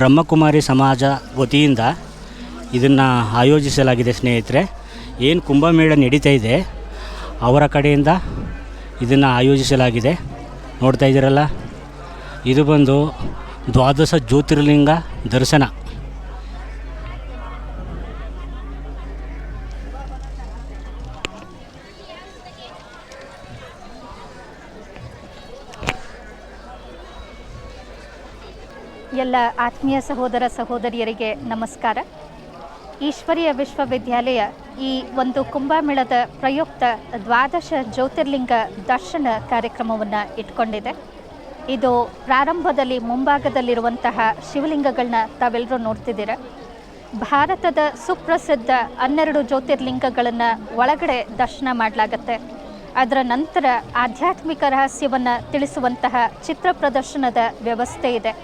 ಬ್ರಹ್ಮಕುಮಾರಿ ಸಮಾಜ ವತಿಯಿಂದ ಇದನ್ನು ಆಯೋಜಿಸಲಾಗಿದೆ, ಸ್ನೇಹಿತರೆ. ಏನು ಕುಂಭಮೇಳ ನಡೀತಾ ಇದೆ, ಅವರ ಕಡೆಯಿಂದ ಇದನ್ನು ಆಯೋಜಿಸಲಾಗಿದೆ. ನೋಡ್ತಾ ಇದ್ದೀರಲ್ಲ? ಇದು ಬಂದು ದ್ವಾದಶ ಜ್ಯೋತಿರ್ಲಿಂಗ ದರ್ಶನ. ಎಲ್ಲ ಆತ್ಮೀಯ ಸಹೋದರ ಸಹೋದರಿಯರಿಗೆ ನಮಸ್ಕಾರ. ಈಶ್ವರಿಯ ವಿಶ್ವವಿದ್ಯಾಲಯ ಈ ಒಂದು ಕುಂಭಮೇಳದ ಪ್ರಯುಕ್ತ ದ್ವಾದಶ ಜ್ಯೋತಿರ್ಲಿಂಗ ದರ್ಶನ ಕಾರ್ಯಕ್ರಮವನ್ನು ಇಟ್ಕೊಂಡಿದೆ. ಇದು ಪ್ರಾರಂಭದಲ್ಲಿ ಮುಂಭಾಗದಲ್ಲಿರುವಂತಹ ಶಿವಲಿಂಗಗಳನ್ನ ತಾವೆಲ್ಲರೂ ನೋಡ್ತಿದ್ದೀರ? ಭಾರತದ ಸುಪ್ರಸಿದ್ಧ ಹನ್ನೆರಡು ಜ್ಯೋತಿರ್ಲಿಂಗಗಳನ್ನು ಒಳಗಡೆ ದರ್ಶನ ಮಾಡಲಾಗತ್ತೆ. ಅದರ ನಂತರ ಆಧ್ಯಾತ್ಮಿಕ ರಹಸ್ಯವನ್ನು ತಿಳಿಸುವಂತಹ ಚಿತ್ರ ಪ್ರದರ್ಶನದ ವ್ಯವಸ್ಥೆ ಇದೆ.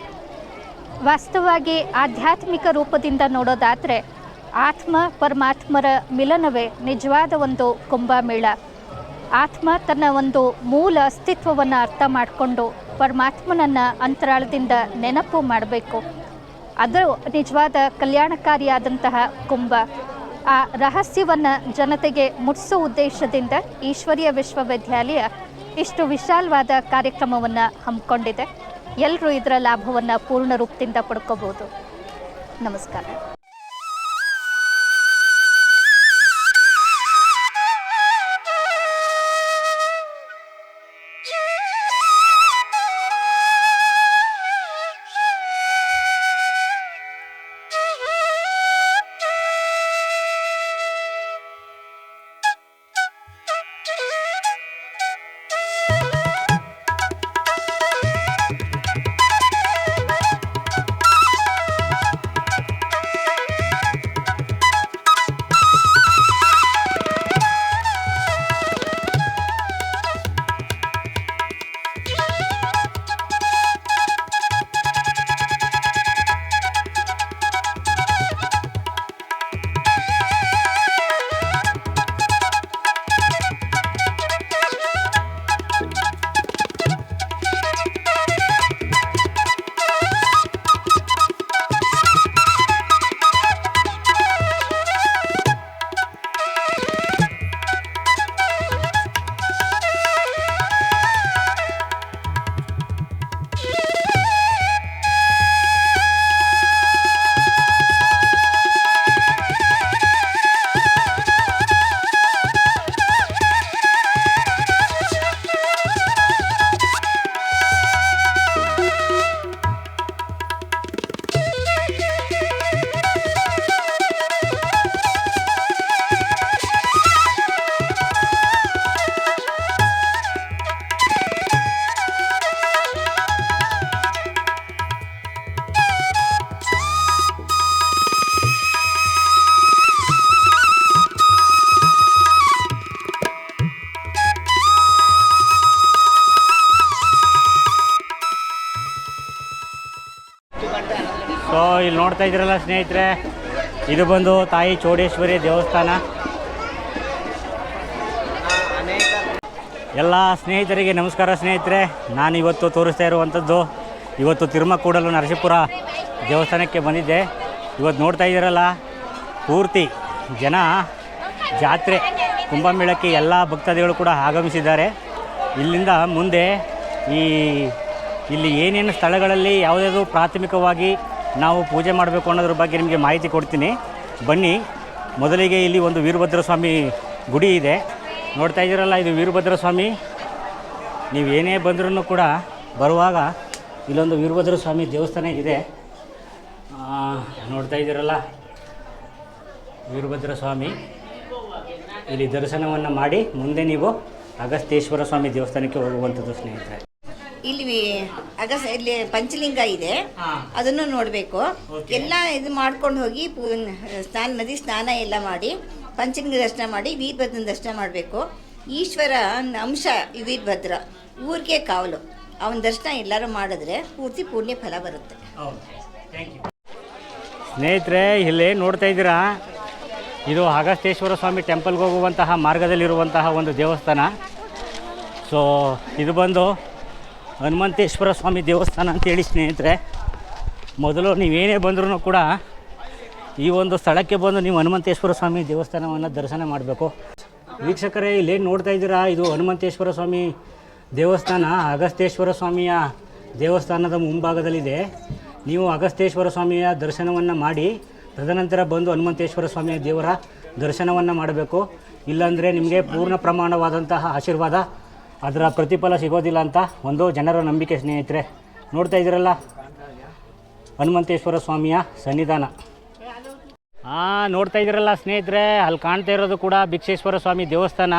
ವಾಸ್ತವವಾಗಿ ಆಧ್ಯಾತ್ಮಿಕ ರೂಪದಿಂದ ನೋಡೋದಾದರೆ ಆತ್ಮ ಪರಮಾತ್ಮರ ಮಿಲನವೇ ನಿಜವಾದ ಒಂದು ಕುಂಭಮೇಳ. ಆತ್ಮ ತನ್ನ ಒಂದು ಮೂಲ ಅಸ್ತಿತ್ವವನ್ನು ಅರ್ಥ ಮಾಡಿಕೊಂಡು ಪರಮಾತ್ಮನನ್ನು ಅಂತರಾಳದಿಂದ ನೆನಪು ಮಾಡಬೇಕು. ಅದು ನಿಜವಾದ ಕಲ್ಯಾಣಕಾರಿಯಾದಂತಹ ಕುಂಭ. ಆ ರಹಸ್ಯವನ್ನು ಜನತೆಗೆ ಮುಟ್ಟಿಸೋ ಉದ್ದೇಶದಿಂದ ಈಶ್ವರೀಯ ವಿಶ್ವವಿದ್ಯಾಲಯ ಇಷ್ಟು ವಿಶಾಲವಾದ ಕಾರ್ಯಕ್ರಮವನ್ನು ಹಮ್ಮಿಕೊಂಡಿದೆ. ಎಲ್ಲರೂ ಇದರ ಲಾಭವನ್ನು ಪೂರ್ಣ ರೂಪದಿಂದ ಪಡ್ಕೋಬೋದು ನಮಸ್ಕಾರ. ಸೊ ಇಲ್ಲಿ ನೋಡ್ತಾ ಇದ್ದೀರಲ್ಲ ಸ್ನೇಹಿತರೆ, ಇದು ಬಂದು ತಾಯಿ ಚೌಡೇಶ್ವರಿ ದೇವಸ್ಥಾನ. ಎಲ್ಲ ಸ್ನೇಹಿತರಿಗೆ ನಮಸ್ಕಾರ ಸ್ನೇಹಿತರೆ. ನಾನು ಇವತ್ತು ತೋರಿಸ್ತಾ ಇರುವಂಥದ್ದು, ಇವತ್ತು ತಿರುಮಕೂಡಲು ನರಸೀಪುರ ದೇವಸ್ಥಾನಕ್ಕೆ ಬಂದಿದ್ದೆ. ಇವತ್ತು ನೋಡ್ತಾ ಇದ್ದೀರಲ್ಲ, ಪೂರ್ತಿ ಜನ ಜಾತ್ರೆ, ಕುಂಭಮೇಳಕ್ಕೆ ಎಲ್ಲ ಭಕ್ತಾದಿಗಳು ಕೂಡ ಆಗಮಿಸಿದ್ದಾರೆ. ಇಲ್ಲಿಂದ ಮುಂದೆ ಈ ಇಲ್ಲಿ ಏನೇನು ಸ್ಥಳಗಳಲ್ಲಿ ಯಾವುದಾದ್ರು ಪ್ರಾಥಮಿಕವಾಗಿ ನಾವು ಪೂಜೆ ಮಾಡಬೇಕು ಅನ್ನೋದ್ರ ಬಗ್ಗೆ ನಿಮಗೆ ಮಾಹಿತಿ ಕೊಡ್ತೀನಿ. ಬನ್ನಿ, ಮೊದಲಿಗೆ ಇಲ್ಲಿ ಒಂದು ವೀರಭದ್ರ ಸ್ವಾಮಿ ಗುಡಿ ಇದೆ. ನೋಡ್ತಾ ಇದ್ದೀರಲ್ಲ, ಇದು ವೀರಭದ್ರ ಸ್ವಾಮಿ ನೀವು ಏನೇ ಬಂದ್ರೂ ಕೂಡ ಬರುವಾಗ ಇಲ್ಲೊಂದು ವೀರಭದ್ರ ಸ್ವಾಮಿ ದೇವಸ್ಥಾನ ಇದೆ. ನೋಡ್ತಾ ಇದ್ದೀರಲ್ಲ ವೀರಭದ್ರ ಸ್ವಾಮಿ ಇಲ್ಲಿ ದರ್ಶನವನ್ನು ಮಾಡಿ ಮುಂದೆ ನೀವು ಅಗಸ್ತೇಶ್ವರ ಸ್ವಾಮಿ ದೇವಸ್ಥಾನಕ್ಕೆ ಹೋಗುವಂಥದ್ದು ಸ್ನೇಹಿತರೆ. ಇಲ್ಲಿ ಅಗಸ ಇಲ್ಲಿ ಪಂಚಲಿಂಗ ಇದೆ. ಅದನ್ನು ನೋಡಬೇಕು. ಎಲ್ಲ ಇದು ಮಾಡ್ಕೊಂಡು ಹೋಗಿ ಪೂ- ಸ್ನಾನ ನದಿ ಸ್ನಾನ ಎಲ್ಲ ಮಾಡಿ ಪಂಚಲಿಂಗ ದರ್ಶನ ಮಾಡಿ ವೀರಭದ್ರನ ದರ್ಶನ ಮಾಡಬೇಕು. ಈಶ್ವರ ಅಂಶ ವೀರಭದ್ರ ಊರಿಗೆ ಕಾವಲು. ಅವನ ದರ್ಶನ ಎಲ್ಲರೂ ಮಾಡಿದ್ರೆ ಪೂರ್ತಿ ಪುಣ್ಯ ಫಲ ಬರುತ್ತೆ. ಸ್ನೇಹಿತರೆ ಇಲ್ಲಿ ನೋಡ್ತಾ ಇದ್ದೀರಾ? ಇದು ಅಗಸ್ತೇಶ್ವರ ಸ್ವಾಮಿ ಟೆಂಪಲ್ಗೆ ಹೋಗುವಂತಹ ಮಾರ್ಗದಲ್ಲಿರುವಂತಹ ಒಂದು ದೇವಸ್ಥಾನ. ಸೊ ಇದು ಬಂದು ಹನುಮಂತೇಶ್ವರ ಸ್ವಾಮಿ ದೇವಸ್ಥಾನ ಅಂತೇಳಿ ಸ್ನೇಹಿತರೆ, ಮೊದಲು ನೀವೇನೇ ಬಂದ್ರೂ ಕೂಡ ಈ ಒಂದು ಸ್ಥಳಕ್ಕೆ ಬಂದು ನೀವು ಹನುಮಂತೇಶ್ವರ ಸ್ವಾಮಿ ದೇವಸ್ಥಾನವನ್ನು ದರ್ಶನ ಮಾಡಬೇಕು. ವೀಕ್ಷಕರೇ, ಇಲ್ಲೇನು ನೋಡ್ತಾ ಇದ್ದೀರಾ? ಇದು ಹನುಮಂತೇಶ್ವರ ಸ್ವಾಮಿ ದೇವಸ್ಥಾನ ಅಗಸ್ತೇಶ್ವರ ಸ್ವಾಮಿಯ ದೇವಸ್ಥಾನದ ಮುಂಭಾಗದಲ್ಲಿದೆ. ನೀವು ಅಗಸ್ತೇಶ್ವರ ಸ್ವಾಮಿಯ ದರ್ಶನವನ್ನು ಮಾಡಿ, ತದನಂತರ ಬಂದು ಹನುಮಂತೇಶ್ವರ ಸ್ವಾಮಿಯ ದೇವರ ದರ್ಶನವನ್ನು ಮಾಡಬೇಕು. ಇಲ್ಲಾಂದರೆ ನಿಮಗೆ ಪೂರ್ಣ ಪ್ರಮಾಣವಾದಂತಹ ಆಶೀರ್ವಾದ ಅದರ ಪ್ರತಿಫಲ ಸಿಗೋದಿಲ್ಲ ಅಂತ ಒಂದು ಜನರ ನಂಬಿಕೆ ಸ್ನೇಹಿತರೆ, ನೋಡ್ತಾ ಇದ್ದೀರಲ್ಲ? ಹನುಮಂತೇಶ್ವರ ಸ್ವಾಮಿಯ ಸನ್ನಿಧಾನ. ಹಾಂ ನೋಡ್ತಾ ಇದ್ದೀರಲ್ಲ ಸ್ನೇಹಿತರೆ, ಅಲ್ಲಿ ಕಾಣ್ತಾ ಇರೋದು ಕೂಡ ಭಿಕ್ಷೇಶ್ವರ ಸ್ವಾಮಿ ದೇವಸ್ಥಾನ.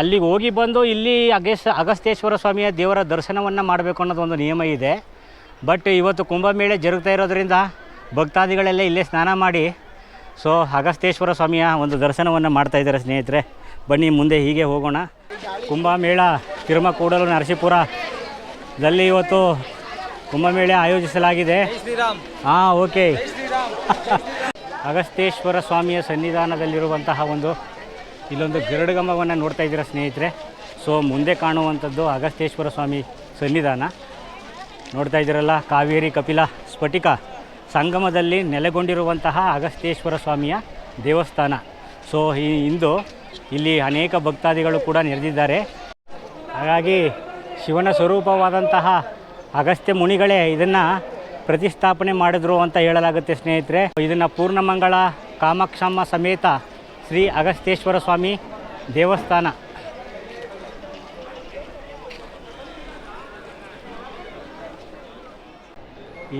ಅಲ್ಲಿಗೆ ಹೋಗಿ ಬಂದು ಇಲ್ಲಿ ಅಗಸ್ ಅಗಸ್ತೇಶ್ವರ ಸ್ವಾಮಿಯ ದೇವರ ದರ್ಶನವನ್ನು ಮಾಡಬೇಕು ಅನ್ನೋದು ಒಂದು ನಿಯಮ ಇದೆ. ಬಟ್ ಇವತ್ತು ಕುಂಭಮೇಳೆ ಜರುಗ್ತಾ ಇರೋದರಿಂದ ಭಕ್ತಾದಿಗಳೆಲ್ಲ ಇಲ್ಲೇ ಸ್ನಾನ ಮಾಡಿ, ಸೊ ಅಗಸ್ತೇಶ್ವರ ಸ್ವಾಮಿಯ ಒಂದು ದರ್ಶನವನ್ನು ಮಾಡ್ತಾ ಇದ್ದಾರೆ ಸ್ನೇಹಿತರೆ. ಬನ್ನಿ ಮುಂದೆ ಹೀಗೆ ಹೋಗೋಣ. ಕುಂಭಮೇಳ ತಿರುಮಕೂಡಲು ನರಸೀಪುರದಲ್ಲಿ ಇವತ್ತು ಕುಂಭಮೇಳ ಆಯೋಜಿಸಲಾಗಿದೆ. ಹಾಂ ಓಕೆ. ಅಗಸ್ತೇಶ್ವರ ಸ್ವಾಮಿಯ ಸನ್ನಿಧಾನದಲ್ಲಿರುವಂತಹ ಒಂದು ಇಲ್ಲೊಂದು ಗರುಡಗಂಬವನ್ನು ನೋಡ್ತಾ ಇದ್ದೀರಾ ಸ್ನೇಹಿತರೆ. ಸೊ ಮುಂದೆ ಕಾಣುವಂಥದ್ದು ಅಗಸ್ತೇಶ್ವರ ಸ್ವಾಮಿ ಸನ್ನಿಧಾನ. ನೋಡ್ತಾ ಇದ್ದೀರಲ್ಲ ಕಾವೇರಿ ಕಪಿಲ ಸ್ಫಟಿಕ ಸಂಗಮದಲ್ಲಿ ನೆಲೆಗೊಂಡಿರುವಂತಹ ಅಗಸ್ತೇಶ್ವರ ಸ್ವಾಮಿಯ ದೇವಸ್ಥಾನ. ಸೊ ಈ ಇಂದು ಇಲ್ಲಿ ಅನೇಕ ಭಕ್ತಾದಿಗಳು ಕೂಡ ನೆರೆದಿದ್ದಾರೆ. ಹಾಗಾಗಿ ಶಿವನ ಸ್ವರೂಪವಾದಂತಹ ಅಗಸ್ತ್ಯ ಮುನಿಗಳೇ ಇದನ್ನು ಪ್ರತಿಷ್ಠಾಪನೆ ಮಾಡಿದ್ರು ಅಂತ ಹೇಳಲಾಗುತ್ತೆ ಸ್ನೇಹಿತರೆ. ಇದನ್ನು ಪೂರ್ಣಮಂಗಳ ಕಾಮಾಕ್ಷಮ್ಮ ಸಮೇತ ಶ್ರೀ ಅಗಸ್ತೇಶ್ವರ ಸ್ವಾಮಿ ದೇವಸ್ಥಾನ.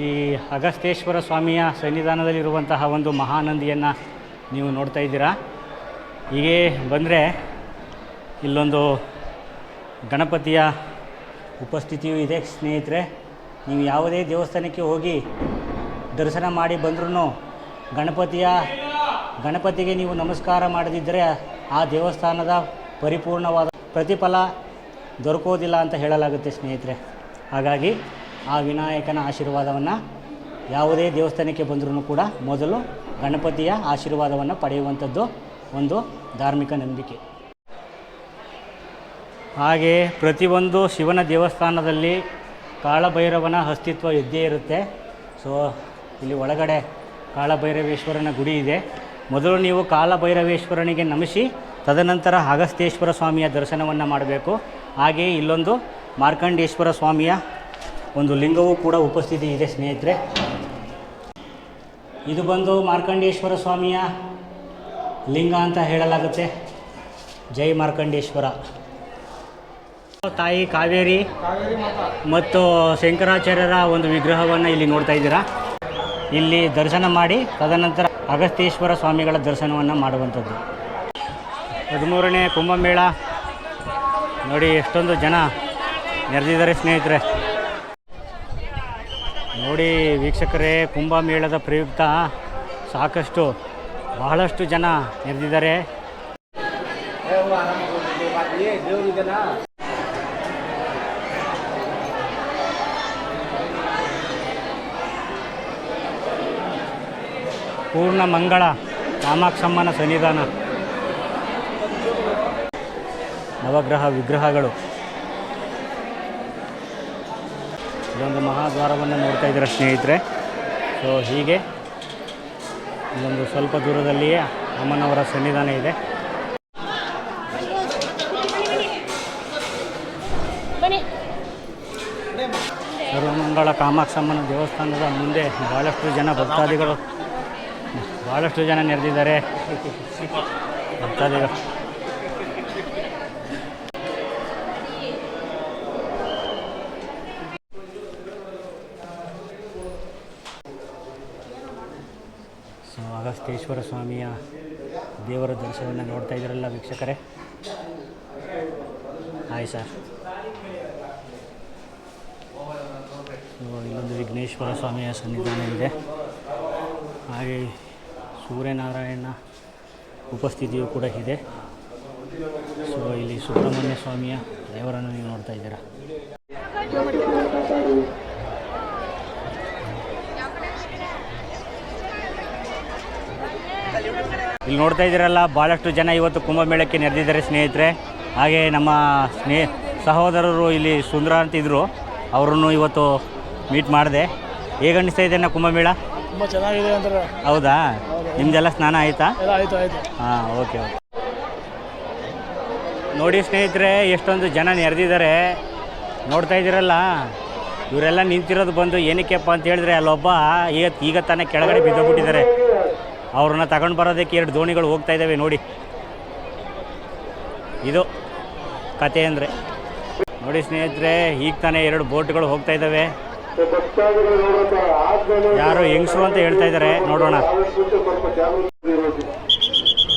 ಈ ಅಗಸ್ತೇಶ್ವರ ಸ್ವಾಮಿಯ ಸನ್ನಿಧಾನದಲ್ಲಿರುವಂತಹ ಒಂದು ಮಹಾನಂದಿಯನ್ನು ನೀವು ನೋಡ್ತಾ ಇದ್ದೀರಾ? ಹೀಗೆ ಬಂದರೆ ಇಲ್ಲೊಂದು ಗಣಪತಿಯ ಉಪಸ್ಥಿತಿಯೂ ಇದೆ, ಸ್ನೇಹಿತರೆ. ನೀವು ಯಾವುದೇ ದೇವಸ್ಥಾನಕ್ಕೆ ಹೋಗಿ ದರ್ಶನ ಮಾಡಿ ಬಂದ್ರೂ ಗಣಪತಿಯ, ಗಣಪತಿಗೆ ನೀವು ನಮಸ್ಕಾರ ಮಾಡದಿದ್ದರೆ ಆ ದೇವಸ್ಥಾನದ ಪರಿಪೂರ್ಣವಾದ ಪ್ರತಿಫಲ ದೊರಕೋದಿಲ್ಲ ಅಂತ ಹೇಳಲಾಗುತ್ತೆ, ಸ್ನೇಹಿತರೆ. ಹಾಗಾಗಿ ಆ ವಿನಾಯಕನ ಆಶೀರ್ವಾದವನ್ನು ಯಾವುದೇ ದೇವಸ್ಥಾನಕ್ಕೆ ಬಂದರೂ ಕೂಡ ಮೊದಲು ಗಣಪತಿಯ ಆಶೀರ್ವಾದವನ್ನು ಪಡೆಯುವಂಥದ್ದು ಒಂದು ಧಾರ್ಮಿಕ ನಂಬಿಕೆ. ಹಾಗೆ ಪ್ರತಿಯೊಂದು ಶಿವನ ದೇವಸ್ಥಾನದಲ್ಲಿ ಕಾಳಭೈರವನ ಅಸ್ತಿತ್ವ ಇದ್ದೇ ಇರುತ್ತೆ. ಸೊ ಇಲ್ಲಿ ಒಳಗಡೆ ಕಾಳಭೈರವೇಶ್ವರನ ಗುಡಿ ಇದೆ. ಮೊದಲು ನೀವು ಕಾಳಭೈರವೇಶ್ವರನಿಗೆ ನಮಿಸಿ, ತದನಂತರ ಅಗಸ್ತೇಶ್ವರ ಸ್ವಾಮಿಯ ದರ್ಶನವನ್ನು ಮಾಡಬೇಕು. ಹಾಗೆಯೇ ಇಲ್ಲೊಂದು ಮಾರ್ಕಂಡೇಶ್ವರ ಸ್ವಾಮಿಯ ಒಂದು ಲಿಂಗವೂ ಕೂಡ ಉಪಸ್ಥಿತಿ ಇದೆ, ಸ್ನೇಹಿತರೆ. ಇದು ಬಂದು ಮಾರ್ಕಂಡೇಶ್ವರ ಸ್ವಾಮಿಯ ಲಿಂಗ ಅಂತ ಹೇಳಲಾಗುತ್ತೆ. ಜೈ ಮಾರ್ಕಂಡೇಶ್ವರ. ತಾಯಿ ಕಾವೇರಿ ಮತ್ತು ಶಂಕರಾಚಾರ್ಯರ ಒಂದು ವಿಗ್ರಹವನ್ನು ಇಲ್ಲಿ ನೋಡ್ತಾ ಇದ್ದೀರಾ? ಇಲ್ಲಿ ದರ್ಶನ ಮಾಡಿ, ತದನಂತರ ಅಗಸ್ತೇಶ್ವರ ಸ್ವಾಮಿಗಳ ದರ್ಶನವನ್ನು ಮಾಡುವಂಥದ್ದು. ಹದಿಮೂರನೇ ಕುಂಭಮೇಳ. ನೋಡಿ, ಎಷ್ಟೊಂದು ಜನ ನೆರೆದಿದ್ದಾರೆ ಸ್ನೇಹಿತರೆ. ನೋಡಿ, ವೀಕ್ಷಕರೇ, ಕುಂಭಮೇಳದ ಪ್ರಯುಕ್ತ ಸಾಕಷ್ಟು ಬಹಳಷ್ಟು ಜನ ನೆರೆದಿದ್ದಾರೆ. ಪೂರ್ಣ ಮಂಗಳ ಕಾಮಾಕ್ಷಮ್ಮನ ಸನ್ನಿಧಾನ. ನವಗ್ರಹ ವಿಗ್ರಹಗಳು. ಇದೊಂದು ಮಹಾದ್ವಾರವನ್ನು ನೋಡ್ತಾ ಇದ್ದೀರ ಸ್ನೇಹಿತರೆ. ಸೊ ಹೀಗೆ. ಇಲ್ಲೊಂದು ಸ್ವಲ್ಪ ದೂರದಲ್ಲಿಯೇ ಅಮ್ಮನವರ ಸನ್ನಿಧಾನ ಇದೆ. ಸರ್ವಮಂಗಳ ಕಾಮಾಕ್ಷಮ್ಮನ ದೇವಸ್ಥಾನದ ಮುಂದೆ ಭಾಳಷ್ಟು ಜನ ಭಕ್ತಾದಿಗಳು ಭಾಳಷ್ಟು ಜನ ನೆರೆದಿದ್ದಾರೆ. ಭಕ್ತಾದಿಗಳು. ಸೊ ಅಗಸ್ತೇಶ್ವರ ಸ್ವಾಮಿಯ ದೇವರ ದರ್ಶನವನ್ನು ನೋಡ್ತಾ ಇದ್ದೀರಲ್ಲ ವೀಕ್ಷಕರೇ? Hi sir. ಇಲ್ಲೊಂದು ವಿಘ್ನೇಶ್ವರ ಸ್ವಾಮಿಯ ಸನ್ನಿಧಾನ ಇದೆ. ಹಾಗೆ ಸೂರ್ಯನಾರಾಯಣ ಉಪಸ್ಥಿತಿಯು ಕೂಡ ಇದೆ. ಸೊ, ಇಲ್ಲಿ ಸುಬ್ರಹ್ಮಣ್ಯ ಸ್ವಾಮಿಯ ದೇವರನ್ನು ನೀವು ನೋಡ್ತಾ ಇದ್ದೀರಾ? ಇಲ್ಲಿ ನೋಡ್ತಾ ಇದ್ದೀರಲ್ಲ ಭಾಳಷ್ಟು ಜನ ಇವತ್ತು ಕುಂಭಮೇಳಕ್ಕೆ ನೆರೆದಿದ್ದಾರೆ ಸ್ನೇಹಿತರೆ. ಹಾಗೆ ನಮ್ಮ ಸ್ನೇಹ ಸಹೋದರರು ಇಲ್ಲಿ ಸುಂದರ ಇದ್ದರು ಅವರನ್ನು ಇವತ್ತು ಮೀಟ್ ಮಾಡಿದೆ. ಹೇಗೆ ಅನ್ನಿಸ್ತಾ ಇದೆ ಕುಂಭಮೇಳ? ತುಂಬ ಚೆನ್ನಾಗಿದೆ ಅಂದ್ರೆ ಹೌದಾ. ನಿಮ್ದೆಲ್ಲ ಸ್ನಾನ ಆಯಿತಾ? ಎಲ್ಲ ಆಯಿತು ಆಯಿತು. ಹಾಂ ಓಕೆ ಓಕೆ. ನೋಡಿ ಸ್ನೇಹಿತರೆ ಎಷ್ಟೊಂದು ಜನ ನೆರೆದಿದ್ದಾರೆ. ನೋಡ್ತಾ ಇದ್ದೀರಲ್ಲ ಇವರೆಲ್ಲ ನಿಂತಿರೋದು ಬಂದು ಏನಕ್ಕೆಪ್ಪ ಅಂತ ಹೇಳಿದ್ರೆ ಅಲ್ಲೊಬ್ಬ ಈಗ ಈಗ ತಾನೇ ಕೆಳಗಡೆ ಬಿದ್ದೋಗ್ಬಿಟ್ಟಿದ್ದಾರೆ. ಅವ್ರನ್ನ ತಗೊಂಡು ಬರೋದಕ್ಕೆ ಎರಡು ದೋಣಿಗಳು ಹೋಗ್ತಾ ಇದ್ದಾವೆ ನೋಡಿ. ಇದು ಕತೆ ಅಂದರೆ. ನೋಡಿ ಸ್ನೇಹಿತರೆ, ಈಗ ತಾನೇ ಎರಡು ಬೋಟ್ಗಳು ಹೋಗ್ತಾ ಇದ್ದಾವೆ ಯಾರು ಹೆಂಗಸರು ಅಂತ ಹೇಳ್ತಾ ಇದ್ದಾರೆ ನೋಡೋಣ.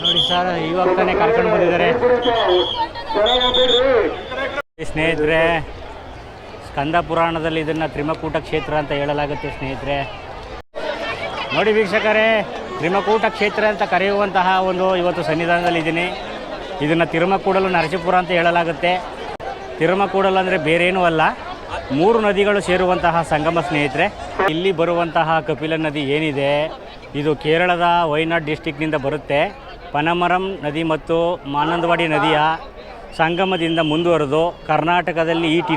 ನೋಡಿ ಸರ್, ಇವಾಗ ತಾನೇ ಕರ್ಕೊಂಡು ಬಂದಿದ್ದಾರೆ. ಸ್ನೇಹಿತರೆ, ಸ್ಕಂದ ಪುರಾಣದಲ್ಲಿ ಇದನ್ನು ತ್ರಿಮಕೂಟ ಕ್ಷೇತ್ರ ಅಂತ ಹೇಳಲಾಗುತ್ತೆ ಸ್ನೇಹಿತರೆ. ನೋಡಿ ವೀಕ್ಷಕರೇ ತ್ರಿಮಕೂಟ ಕ್ಷೇತ್ರ ಅಂತ ಕರೆಯುವಂತಹ ಒಂದು ಇವತ್ತು ಸನ್ನಿಧಾನದಲ್ಲಿದ್ದೀನಿ. ಇದನ್ನು ತಿರುಮಕೂಡಲು ನರಸೀಪುರ ಅಂತ ಹೇಳಲಾಗುತ್ತೆ. ತಿರುಮಕೂಡಲು ಅಂದರೆ ಬೇರೇನೂ ಅಲ್ಲ, ಮೂರು ನದಿಗಳು ಸೇರುವಂತಹ ಸಂಗಮ ಸ್ನೇಹಿತರೆ. ಇಲ್ಲಿ ಬರುವಂತಹ ಕಪಿಲ ನದಿ ಏನಿದೆ, ಇದು ಕೇರಳದ ವಯನಾಡ್ ಡಿಸ್ಟಿಕ್ನಿಂದ ಬರುತ್ತೆ. ಪನಮರಂ ನದಿ ಮತ್ತು ಮಾನಂದವಾಡಿ ನದಿಯ ಸಂಗಮದಿಂದ ಮುಂದುವರೆದು ಕರ್ನಾಟಕದಲ್ಲಿ ಈ ಟಿ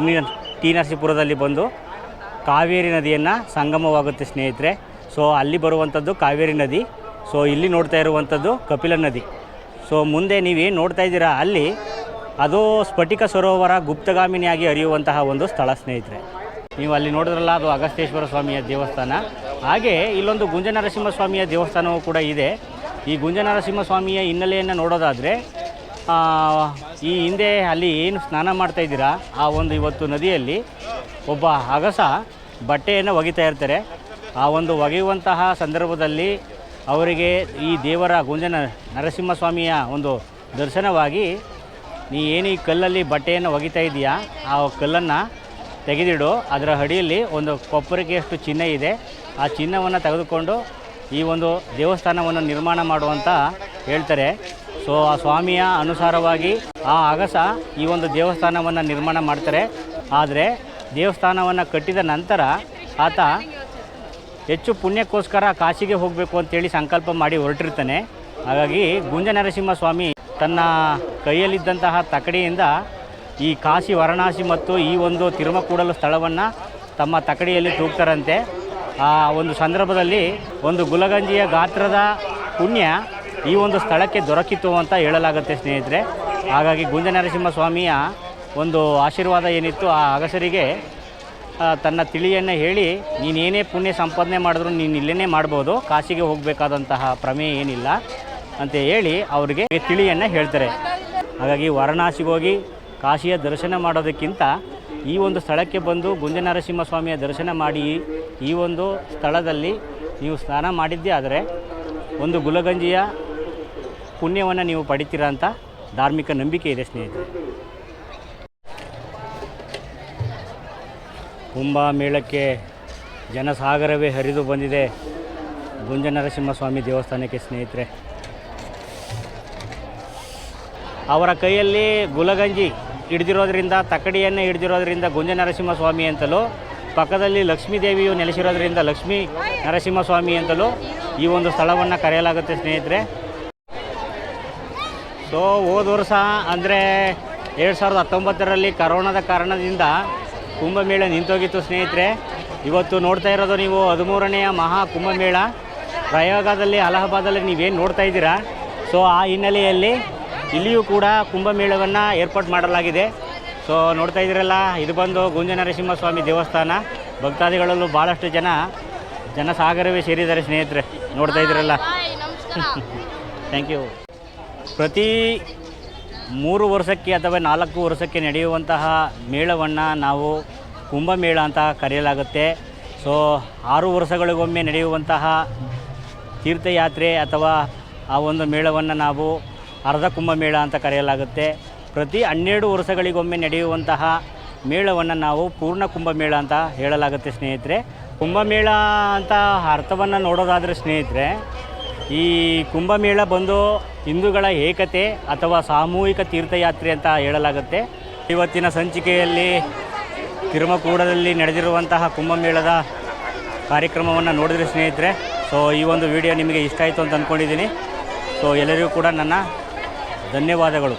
ಟಿ ನರಸೀಪುರದಲ್ಲಿ ಬಂದು ಕಾವೇರಿ ನದಿಯನ್ನು ಸಂಗಮವಾಗುತ್ತೆ ಸ್ನೇಹಿತರೆ. ಸೊ ಅಲ್ಲಿ ಬರುವಂಥದ್ದು ಕಾವೇರಿ ನದಿ. ಸೊ ಇಲ್ಲಿ ನೋಡ್ತಾ ಇರುವಂಥದ್ದು ಕಪಿಲ ನದಿ. ಸೊ ಮುಂದೆ ನೀವೇನು ನೋಡ್ತಾ ಇದ್ದೀರಾ ಅಲ್ಲಿ, ಅದು ಸ್ಫಟಿಕ ಸರೋವರ ಗುಪ್ತಗಾಮಿನಿಯಾಗಿ ಹರಿಯುವಂತಹ ಒಂದು ಸ್ಥಳ ಸ್ನೇಹಿತರೆ. ನೀವು ಅಲ್ಲಿ ನೋಡಿದ್ರಲ್ಲ, ಅದು ಅಗಸ್ತೇಶ್ವರ ಸ್ವಾಮಿಯ ದೇವಸ್ಥಾನ. ಹಾಗೆ ಇಲ್ಲೊಂದು ಗುಂಜನರಸಿಂಹ ಸ್ವಾಮಿಯ ದೇವಸ್ಥಾನವೂ ಕೂಡ ಇದೆ. ಈ ಗುಂಜನರಸಿಂಹ ಸ್ವಾಮಿಯ ಹಿನ್ನೆಲೆಯನ್ನು ನೋಡೋದಾದರೆ ಈ ಹಿಂದೆ ಅಲ್ಲಿ ಏನು ಸ್ನಾನ ಮಾಡ್ತಾ ಇದ್ದೀರಾ, ಆ ಒಂದು ಇವತ್ತು ನದಿಯಲ್ಲಿ ಒಬ್ಬ ಅಗಸ ಬಟ್ಟೆಯನ್ನು ಒಗಿತಾ ಇರ್ತಾರೆ. ಆ ಒಂದು ಒಗೆಯುವಂತಹ ಸಂದರ್ಭದಲ್ಲಿ ಅವರಿಗೆ ಈ ದೇವರ ಗುಂಜನ ನರಸಿಂಹಸ್ವಾಮಿಯ ಒಂದು ದರ್ಶನವಾಗಿ, ನೀ ಏನು ಈ ಕಲ್ಲಲ್ಲಿ ಬಟ್ಟೆಯನ್ನು ಒಗಿತಾ ಇದೆಯಾ? ಆ ಕಲ್ಲನ್ನು ತೆಗೆದಿಡು. ಅದರ ಅಡಿಯಲ್ಲಿ ಒಂದು ಕೊಪ್ಪರಿಕೆಯಷ್ಟು ಚಿನ್ನ ಇದೆ. ಆ ಚಿನ್ನವನ್ನು ತೆಗೆದುಕೊಂಡು ಈ ಒಂದು ದೇವಸ್ಥಾನವನ್ನು ನಿರ್ಮಾಣ ಮಾಡುವಂತ ಹೇಳ್ತಾರೆ. ಸೊ, ಆ ಸ್ವಾಮಿಯ ಅನುಸಾರವಾಗಿ ಆ ಅಗಸ ಈ ಒಂದು ದೇವಸ್ಥಾನವನ್ನು ನಿರ್ಮಾಣ ಮಾಡ್ತಾರೆ. ಆದರೆ ದೇವಸ್ಥಾನವನ್ನು ಕಟ್ಟಿದ ನಂತರ ಆತ ಹೆಚ್ಚು ಪುಣ್ಯಕ್ಕೋಸ್ಕರ ಕಾಶಿಗೆ ಹೋಗಬೇಕು ಅಂತೇಳಿ ಸಂಕಲ್ಪ ಮಾಡಿ ಹೊರಟಿರ್ತಾನೆ. ಹಾಗಾಗಿ ಗುಂಜ ನರಸಿಂಹ ಸ್ವಾಮಿ ತನ್ನ ಕೈಯಲ್ಲಿದ್ದಂತಹ ತಕಡಿಯಿಂದ ಈ ಕಾಶಿ ವಾರಣಾಸಿ ಮತ್ತು ಈ ಒಂದು ತಿರುಮಕೂಡಲು ಸ್ಥಳವನ್ನು ತಮ್ಮ ತಕಡಿಯಲ್ಲಿ ತೂಗ್ತಾರಂತೆ. ಆ ಒಂದು ಸಂದರ್ಭದಲ್ಲಿ ಒಂದು ಗುಲಗಂಜಿಯ ಗಾತ್ರದ ಪುಣ್ಯ ಈ ಒಂದು ಸ್ಥಳಕ್ಕೆ ದೊರಕಿತು ಅಂತ ಹೇಳಲಾಗುತ್ತೆ ಸ್ನೇಹಿತರೆ. ಹಾಗಾಗಿ ಗುಂಜ ನರಸಿಂಹ ಸ್ವಾಮಿಯ ಒಂದು ಆಶೀರ್ವಾದ ಏನಿತ್ತು ಆ ಅಗಸರಿಗೆ ತನ್ನ ತಿಳಿಯನ್ನು ಹೇಳಿ, ನೀನೇನೇ ಪುಣ್ಯ ಸಂಪಾದನೆ ಮಾಡಿದ್ರು ನೀನು ಇಲ್ಲೇ ಮಾಡ್ಬೋದು, ಕಾಶಿಗೆ ಹೋಗಬೇಕಾದಂತಹ ಪ್ರಮೇಯ ಏನಿಲ್ಲ ಅಂತ ಹೇಳಿ ಅವರಿಗೆ ತಿಳಿಯನ್ನು ಹೇಳ್ತಾರೆ. ಹಾಗಾಗಿ ವಾರಣಾಸಿಗೆ ಹೋಗಿ ಕಾಶಿಯ ದರ್ಶನ ಮಾಡೋದಕ್ಕಿಂತ ಈ ಒಂದು ಸ್ಥಳಕ್ಕೆ ಬಂದು ಗುಂಜನರಸಿಂಹ ಸ್ವಾಮಿಯ ದರ್ಶನ ಮಾಡಿ ಈ ಒಂದು ಸ್ಥಳದಲ್ಲಿ ನೀವು ಸ್ನಾನ ಮಾಡಿದ್ದೇ ಆದರೆ ಒಂದು ಗುಲಗಂಜಿಯ ಪುಣ್ಯವನ್ನು ನೀವು ಪಡಿತೀರ ಅಂತ ಧಾರ್ಮಿಕ ನಂಬಿಕೆ ಇದೆ ಸ್ನೇಹಿತರೆ. ಕುಂಭಮೇಳಕ್ಕೆ ಜನಸಾಗರವೇ ಹರಿದು ಬಂದಿದೆ. ಗುಂಜನರಸಿಂಹಸ್ವಾಮಿ ದೇವಸ್ಥಾನಕ್ಕೆ ಸ್ನೇಹಿತರೆ. ಅವರ ಕೈಯಲ್ಲಿ ಗುಲಗಂಜಿ ಹಿಡಿದಿರೋದ್ರಿಂದ ತಕ್ಕಡಿಯನ್ನು ಹಿಡಿದಿರೋದ್ರಿಂದ ಗುಂಜ ನರಸಿಂಹಸ್ವಾಮಿ ಅಂತಲೂ, ಪಕ್ಕದಲ್ಲಿ ಲಕ್ಷ್ಮೀ ದೇವಿಯು ನೆಲೆಸಿರೋದ್ರಿಂದ ಲಕ್ಷ್ಮೀ ನರಸಿಂಹಸ್ವಾಮಿ ಅಂತಲೂ ಈ ಒಂದು ಸ್ಥಳವನ್ನು ಕರೆಯಲಾಗುತ್ತೆ ಸ್ನೇಹಿತರೆ. ಸೊ ಹೋದ ವರ್ಷ ಅಂದರೆ ಎರಡು ಸಾವಿರದ ಹತ್ತೊಂಬತ್ತರಲ್ಲಿ ಕರೋನಾದ ಕಾರಣದಿಂದ ಕುಂಭಮೇಳ ನಿಂತೋಗಿತ್ತು ಸ್ನೇಹಿತರೆ. ಇವತ್ತು ನೋಡ್ತಾ ಇರೋದು ನೀವು ಹದಿಮೂರನೆಯ ಮಹಾ ಕುಂಭಮೇಳ. ಪ್ರಯೋಗದಲ್ಲಿ ಅಲಹಾಬಾದಲ್ಲಿ ನೀವೇನು ನೋಡ್ತಾ ಇದ್ದೀರಾ? ಸೊ ಆ ಹಿನ್ನೆಲೆಯಲ್ಲಿ ಇಲ್ಲಿಯೂ ಕೂಡ ಕುಂಭಮೇಳವನ್ನು ಏರ್ಪಾಟ್ ಮಾಡಲಾಗಿದೆ. ಸೊ ನೋಡ್ತಾ ಇದ್ದೀರಲ್ಲ ಇದು ಬಂದು ಗುಂಜ ನರಸಿಂಹಸ್ವಾಮಿ ದೇವಸ್ಥಾನ. ಭಕ್ತಾದಿಗಳಲ್ಲೂ ಭಾಳಷ್ಟು ಜನ ಜನಸಾಗರವೇ ಸೇರಿದ್ದಾರೆ ಸ್ನೇಹಿತರೆ. ನೋಡ್ತಾ ಇದ್ದೀರಲ್ಲ. ಥ್ಯಾಂಕ್ ಯು ಪ್ರತಿ ಮೂರು ವರ್ಷಕ್ಕೆ ಅಥವಾ ನಾಲ್ಕು ವರ್ಷಕ್ಕೆ ನಡೆಯುವಂತಹ ಮೇಳವನ್ನು ನಾವು ಕುಂಭಮೇಳ ಅಂತ ಕರೆಯಲಾಗುತ್ತೆ. ಸೊ ಆರು ವರ್ಷಗಳಿಗೊಮ್ಮೆ ನಡೆಯುವಂತಹ ತೀರ್ಥಯಾತ್ರೆ ಅಥವಾ ಆ ಒಂದು ಮೇಳವನ್ನು ನಾವು ಅರ್ಧ ಕುಂಭಮೇಳ ಅಂತ ಕರೆಯಲಾಗುತ್ತೆ. ಪ್ರತಿ ಹನ್ನೆರಡು ವರ್ಷಗಳಿಗೊಮ್ಮೆ ನಡೆಯುವಂತಹ ಮೇಳವನ್ನು ನಾವು ಪೂರ್ಣ ಕುಂಭಮೇಳ ಅಂತ ಹೇಳಲಾಗುತ್ತೆ ಸ್ನೇಹಿತರೆ. ಕುಂಭಮೇಳ ಅಂತ ಅರ್ಥವನ್ನು ನೋಡೋದಾದರೆ ಸ್ನೇಹಿತರೆ ಈ ಕುಂಭಮೇಳ ಬಂದು ಹಿಂದೂಗಳ ಏಕತೆ ಅಥವಾ ಸಾಮೂಹಿಕ ತೀರ್ಥಯಾತ್ರೆ ಅಂತ ಹೇಳಲಾಗುತ್ತೆ. ಇವತ್ತಿನ ಸಂಚಿಕೆಯಲ್ಲಿ ತಿರುಮಕೂಡದಲ್ಲಿ ನಡೆದಿರುವಂತಹ ಕುಂಭಮೇಳದ ಕಾರ್ಯಕ್ರಮವನ್ನು ನೋಡಿದ್ರೆ ಸ್ನೇಹಿತರೆ ಸೊ ಈ ಒಂದು ವಿಡಿಯೋ ನಿಮಗೆ ಇಷ್ಟ ಆಯಿತು ಅಂತ ಅಂದ್ಕೊಂಡಿದ್ದೀನಿ ಸೊ ಎಲ್ಲರಿಗೂ ಕೂಡ ನನ್ನ ಧನ್ಯವಾದಗಳು.